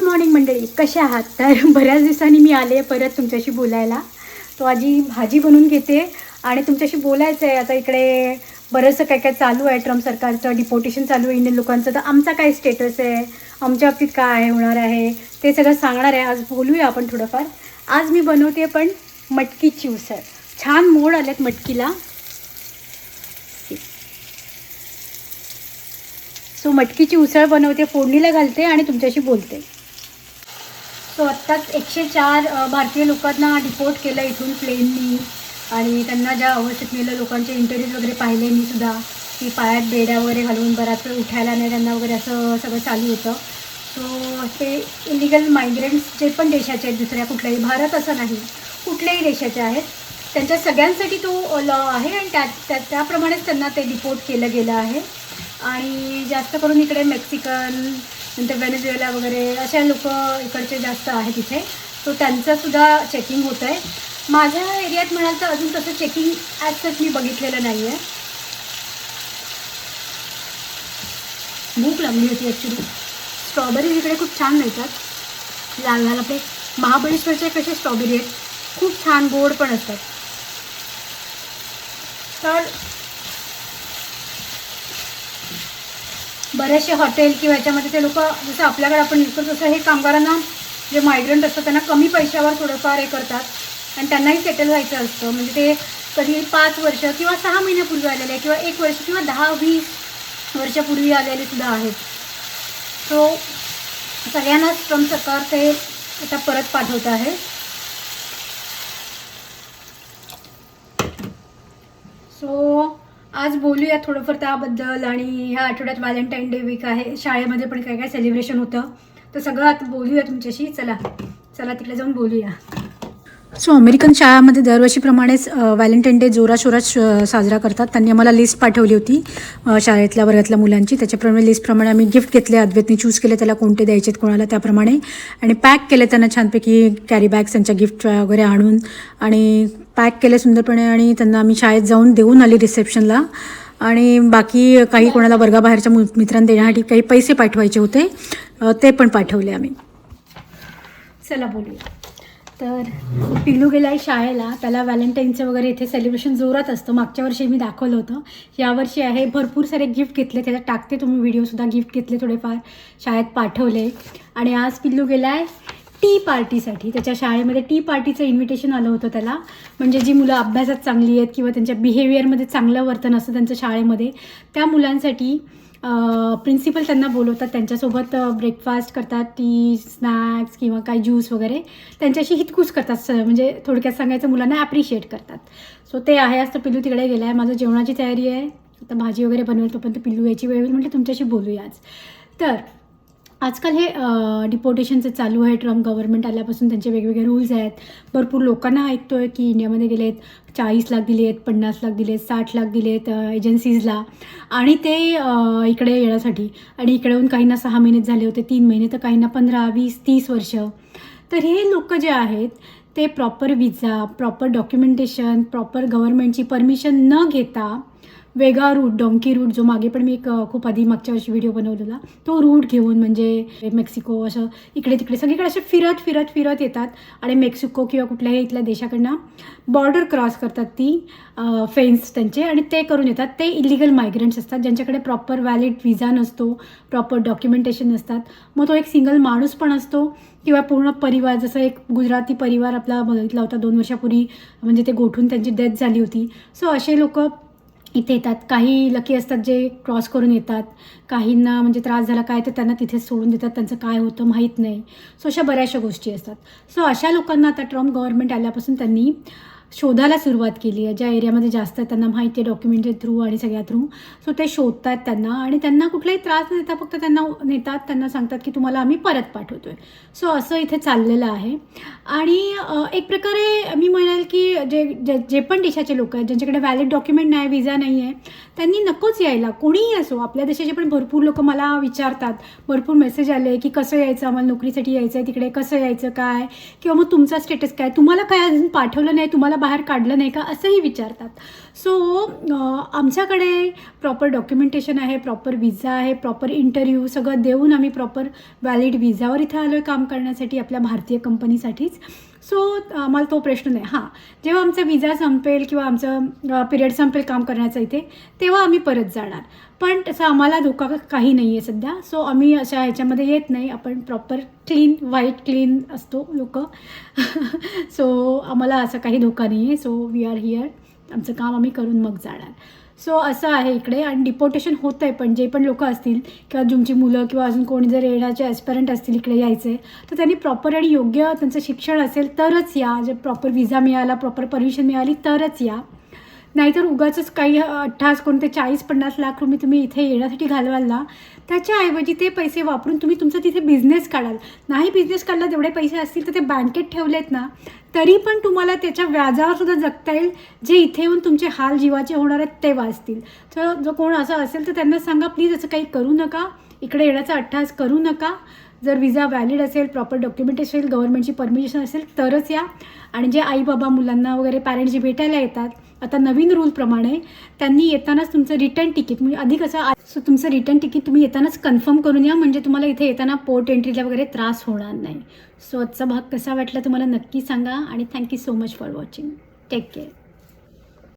Good morning मंडळी कसे आहात? तर बऱ्याच दिवसांनी मी आले परत तुमच्याशी बोलायला. तो आजी भाजी बनवून घेते आणि तुमच्याशी बोलायचं आहे. आता इकडे बरंचसं काय काय चालू आहे ट्रम्प सरकारचं डिपोटेशन चालू आहे इंडियन लोकांचं. तर आमचा काय स्टेटस आहे? आमच्या बाबतीत काय होणार आहे? ते सगळं सांगणार आहे. आज बोलूया आपण थोडंफार. आज मी बनवते पण मटकीची उसळ छान मोड आलेत मटकीला. सो मटकीची उसळ बनवते फोडणीला घालते आणि तुमच्याशी बोलते. सो आत्ताच एकशे चार भारतीय लोकांना डिपोर्ट केलं इथून प्लेननी आणि त्यांना ज्या अवस्थेत नेलं लोकांचे इंटरव्ह्यूज वगैरे पाहिले मी सुद्धा. की पायात बेड्या वगैरे घालून बराच उठायला नाही त्यांना वगैरे असं सगळं चालू होतं. सो ते इलिगल मायग्रंट्स जे पण देशाचे आहेत दुसऱ्या कुठल्याही भारत असं नाही. कुठल्याही देशाचे आहेत. त्यांच्या सगळ्यांसाठी तो लॉ आहे आणि त्या त्या त्याप्रमाणेच त्यांना ते डिपोर्ट केलं गेलं आहे. आणि जास्त करून इकडे मेक्सिकन नंतर वेनेजुएला वगैरे अशा लोक इकडचे जास्त आहेत इथे. सो त्यांचंसुद्धा चेकिंग होतं आहे माझ्या एरियात म्हणाल तर अजून तसं चेकिंग ॲज सच मी बघितलेलं नाही आहे भूक लागली होती ॲक्च्युली स्ट्रॉबेरीज इकडे खूप छान मिळतात. लाल लाल आपले. महाबळेश्वरचे कसे स्ट्रॉबेरी आहेत. खूप छान गोड पण असतात. तर बरेचसे हॉटेल किंवा ह्याच्यामध्ये ते लोक जसं आपल्याकडे आपण विकतो तसं हे कामगारांना जे मायग्रंट असतात त्यांना कमी पैशावर थोडंफार हे करतात. आणि त्यांनाही सेटल व्हायचं असतं. म्हणजे ते कधी पाच वर्ष किंवा सहा महिन्यापूर्वी आलेले किंवा एक वर्ष किंवा दहा वीस वर्षापूर्वी आलेले सुद्धा आहेत. सो सगळ्यांनाच ट्रम्प सरकार ते आता परत पाठवत आहे सो आज बोलूया थोडंफार त्याबद्दल आणि ह्या आठवड्यात व्हॅलेंटाईन डे वीक आहे. शाळेमध्ये पण काय काय सेलिब्रेशन होतं. तर सगळं आता बोलूया तुमच्याशी. चला. चला तिकडे जाऊन बोलूया. सो अमेरिकन शाळामध्ये दरवर्षीप्रमाणेच व्हॅलेंटाईन डे जोराशोरात साजरा करतात. त्यांनी आम्हाला लिस्ट पाठवली होती शाळेतल्या वर्गातल्या मुलांची. त्याच्याप्रमाणे लिस्टप्रमाणे आम्ही गिफ्ट घेतले. अद्वैतने चूज केले त्याला कोणते द्यायचे कोणाला त्याप्रमाणे. आणि पॅक केले त्यांना छानपैकी कॅरी बॅग्स त्यांच्या गिफ्ट वगैरे आणून. आणि पॅक केले सुंदरपणे आणि त्यांना आम्ही शाळेत जाऊन देऊन आली रिसेप्शनला आणि बाकी काही कोणाला वर्गाबाहेरच्या मु- मित्रांना देण्यासाठी काही पैसे पाठवायचे होते ते पण पाठवले आम्ही. चला बोलूया. तर पिल्लू गेला आहे शाळेला. त्याला व्हॅलेंटाईनचं वगैरे इथे सेलिब्रेशन जोरात असतं. मागच्या वर्षी मी दाखवलं होतं. यावर्षी आहे भरपूर सारे गिफ्ट घेतले. त्याला टाकते तुम्ही व्हिडिओसुद्धा गिफ्ट घेतले थोडेफार. शाळेत पाठवले. आणि आज पिल्लू गेला आहे टी पार्टीसाठी त्याच्या शाळेमध्ये टी पार्टीचं इन्व्हिटेशन आलं होतं त्याला. म्हणजे जी मुलं अभ्यासात चांगली आहेत किंवा त्यांच्या बिहेवियरमध्ये चांगलं वर्तन असतं त्यांच्या शाळेमध्ये त्या मुलांसाठी प्रिन्सिपल त्यांना बोलवतात त्यांच्यासोबत ब्रेकफास्ट करतात टी स्नॅक्स किंवा काही ज्यूस वगैरे. त्यांच्याशी हितकूस करतात स म्हणजे थोडक्यात सांगायचं मुलांना ॲप्रिशिएट करतात. सो ते आहे आज तर पिल्लू तिकडे गेला आहे माझं जेवणाची तयारी आहे. आता भाजी वगैरे बनवेल तोपर्यंत पिल्लू याची वेळ होईल म्हटलं तुमच्याशी बोलूया आज. तर आजकाल हे डिपोटेशनचं चालू आहे ट्रम्प गव्हर्नमेंट आल्यापासून त्यांचे वेगवेगळे रूल्स आहेत. भरपूर लोकांना ऐकतो आहे की इंडियामध्ये गेले आहेत चाळीस लाख दिले आहेत पन्नास लाख दिले आहेत साठ लाख दिले आहेत एजन्सीजला आणि ते इकडे येण्यासाठी आणि इकडे येऊन काहींना सहा महिने झाले होते तीन महिने तर काहींना पंधरा वीस तीस वर्ष. तर हे लोक जे आहेत ते proper visa proper documentation proper गव्हर्नमेंटची permission न घेता वेगळा रूट डॉंकी रूट जो मागे पण मी एक खूप आधी मागच्या वर्षी व्हिडिओ बनवलेला तो रूट घेऊन म्हणजे मेक्सिको असं इकडे तिकडे सगळीकडे असे फिरत फिरत फिरत येतात. आणि मेक्सिको किंवा कुठल्याही इथल्या देशाकडनं बॉर्डर क्रॉस करतात ती फेन्स त्यांचे आणि ते करून येतात. ते इलिगल मायग्रंट्स असतात ज्यांच्याकडे प्रॉपर व्हॅलिड व्हिजा नसतो प्रॉपर डॉक्युमेंटेशन नसतात. मग तो एक सिंगल माणूस पण असतो किंवा पूर्ण परिवार जसं एक गुजराती परिवार आपला बघितला होता दोन वर्षापूर्वी म्हणजे ते गोठून त्यांची डेथ झाली होती. सो असे लोक इथे येतात. काही लकी असतात जे क्रॉस करून येतात. काहींना म्हणजे त्रास झाला काय तर त्यांना तिथेच सोडून देतात. त्यांचं काय होतं माहीत नाही. सो अशा बऱ्याचशा गोष्टी असतात. सो अशा लोकांना आता ट्रम्प गव्हर्नमेंट आल्यापासून त्यांनी शोधायला सुरुवात केली आहे. ज्या एरियामध्ये जास्त आहे त्यांना माहिती आहे डॉक्युमेंटच्या थ्रू आणि सगळ्या थ्रू सो ते शोधतात त्यांना आणि त्यांना कुठलाही त्रास न देता फक्त त्यांना नेतात. त्यांना सांगतात की तुम्हाला आम्ही परत पाठवतो आहे सो असं इथे चाललेलं आहे. आणि एक प्रकारे मी म्हणेल जे जे जे पण देशाचे लोक आहेत ज्यांच्याकडे व्हॅलिड डॉक्युमेंट नाही विजा नाही आहे त्यांनी नकोच यायला. कोणीही असो आपल्या देशाचे पण भरपूर लोक मला विचारतात. भरपूर मेसेज आले की कसं यायचं आम्हाला नोकरीसाठी यायचं आहे तिकडे कसं यायचं काय? किंवा मग तुमचा स्टेटस काय? तुम्हाला काय अजून पाठवलं नाही तुम्हाला बाहेर काढलं नाही का? असंही विचारतात. सो आमच्याकडे प्रॉपर डॉक्युमेंटेशन आहे प्रॉपर विजा आहे प्रॉपर इंटरव्ह्यू सगळं देऊन आम्ही प्रॉपर व्हॅलिड विजावर इथं आलो आहे काम करण्यासाठी आपल्या भारतीय कंपनीसाठीच सो आम्हाला तो प्रश्न नाही. हां. जेव्हा आमचा विजा संपेल किंवा आमचं पिरियड संपेल काम करण्याचं इथे तेव्हा आम्ही परत जाणार. पण तसं आम्हाला धोका काही नाही आहे सध्या. सो आम्ही अशा ह्याच्यामध्ये येत नाही. आपण प्रॉपर क्लीन व्हाईट क्लीन असतो लोक. सो आम्हाला असा काही धोका नाही आहे. सो वी आर हिअर आमचं काम आम्ही करून मग जाणार. सो असं आहे इकडे. आणि डिपोटेशन होतं आहे पण जे पण लोक असतील किंवा तुमची मुलं किंवा अजून कोणी जर येण्याचे ॲस्परंट असतील इकडे यायचे तर त्यांनी प्रॉपर आणि योग्य त्यांचं शिक्षण असेल तरच या. जे प्रॉपर विजा मिळाला प्रॉपर परमिशन मिळाली तरच या. नाहीतर उगाचंच काही अठ्ठास कोणते चाळीस पन्नास लाख रुपये तुम्ही इथे येण्यासाठी घालवाल ना त्याच्याऐवजी ते पैसे वापरून तुम्ही तुमचा तिथे बिझनेस काढाल. नाही बिझनेस काढला तेवढे पैसे असतील तर ते बँकेत ठेवलेत ना तरी पण तुम्हाला त्याच्या व्याजावर सुद्धा जगता येईल जे इथे येऊन तुमचे हाल जीवाचे होणार आहेत ते वाचतील. तर जो कोण असं असेल तर त्यांना सांगा प्लीज असं काही करू नका इकडे येण्याचा अठ्ठास करू नका. जर विजा व्हॅलिड असेल प्रॉपर डॉक्युमेंट असेल गव्हर्नमेंटची परमिशन असेल तरच या. आणि जे आई बाबा मुलांना वगैरे पॅरेंट्स जे भेटायला येतात आता नवीन रूलप्रमाणे त्यांनी येतानाच तुमचं रिटर्न तिकीट म्हणजे अधिक असं सो तुमचं रिटर्न तिकीट तुम्ही येतानाच कन्फर्म करून या म्हणजे तुम्हाला इथे येताना पोर्ट एंट्रीला वगैरे त्रास होणार नाही. सो आजचा भाग कसा वाटला तुम्हाला नक्की सांगा आणि thank you so much for watching take care